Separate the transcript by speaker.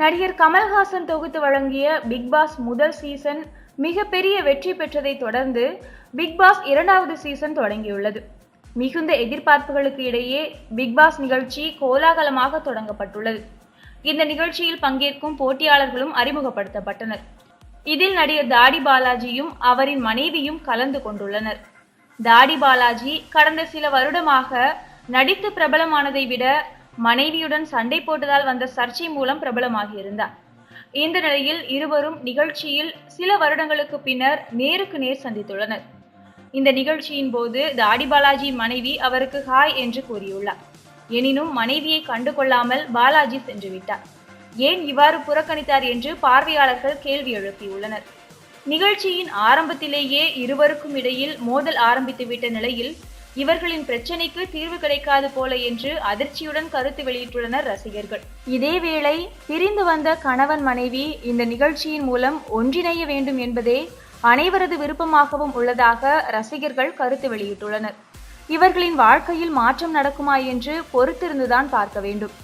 Speaker 1: நடிகர் கமல்ஹாசன் தொகுத்து வழங்கிய பிக்பாஸ் முதல் சீசன் மிகப்பெரிய வெற்றி பெற்றதை தொடர்ந்து பிக்பாஸ் இரண்டாவது சீசன் தொடங்கியுள்ளது மிகுந்த எதிர்பார்ப்புகளுக்கு இடையே பிக்பாஸ் நிகழ்ச்சி கோலாகலமாக தொடங்கப்பட்டுள்ளது இந்த நிகழ்ச்சியில் பங்கேற்கும் போட்டியாளர்களும் அறிமுகப்படுத்தப்பட்டனர் இதில் நடிகர் தாடி பாலாஜியும் அவரின் மனைவியும் கலந்து கொண்டுள்ளனர் தாடி பாலாஜி கடந்த சில வருடமாக நடித்து பிரபலமானதை விட மனைவியுடன் சண்டை போட்டதால் வந்த சர்ச்சை மூலம் பிரபலமாகியிருந்தார் இந்த நிலையில் இருவரும் நிகழ்ச்சியில் சில வருடங்களுக்கு பின்னர் நேருக்கு நேர் சந்தித்துள்ளனர் இந்த நிகழ்ச்சியின் போது தாடி பாலாஜி மனைவி அவருக்கு ஹாய் என்று கூறியுள்ளார் எனினும் மனைவியை கண்டுகொள்ளாமல் பாலாஜி சென்று விட்டார் ஏன் இவ்வாறு புறக்கணித்தார் என்று பார்வையாளர்கள் கேள்வி எழுப்பியுள்ளனர் நிகழ்ச்சியின் ஆரம்பத்திலேயே இருவருக்கும் இடையில் மோதல் ஆரம்பித்துவிட்ட நிலையில் இவர்களின் பிரச்சினைக்கு தீர்வு கிடைக்காது போல என்று அதிர்ச்சியுடன் கருத்து வெளியிட்டுள்ளனர் ரசிகர்கள் இதேவேளை பிரிந்து வந்த கணவன் மனைவி இந்த நிகழ்ச்சியின் மூலம் ஒன்றிணைய வேண்டும் என்பதே அனைவரது விருப்பமாகவும் உள்ளதாக ரசிகர்கள் கருத்து வெளியிட்டுள்ளனர் இவர்களின் வாழ்க்கையில் மாற்றம் நடக்குமா என்று பொறுத்திருந்துதான் பார்க்க வேண்டும்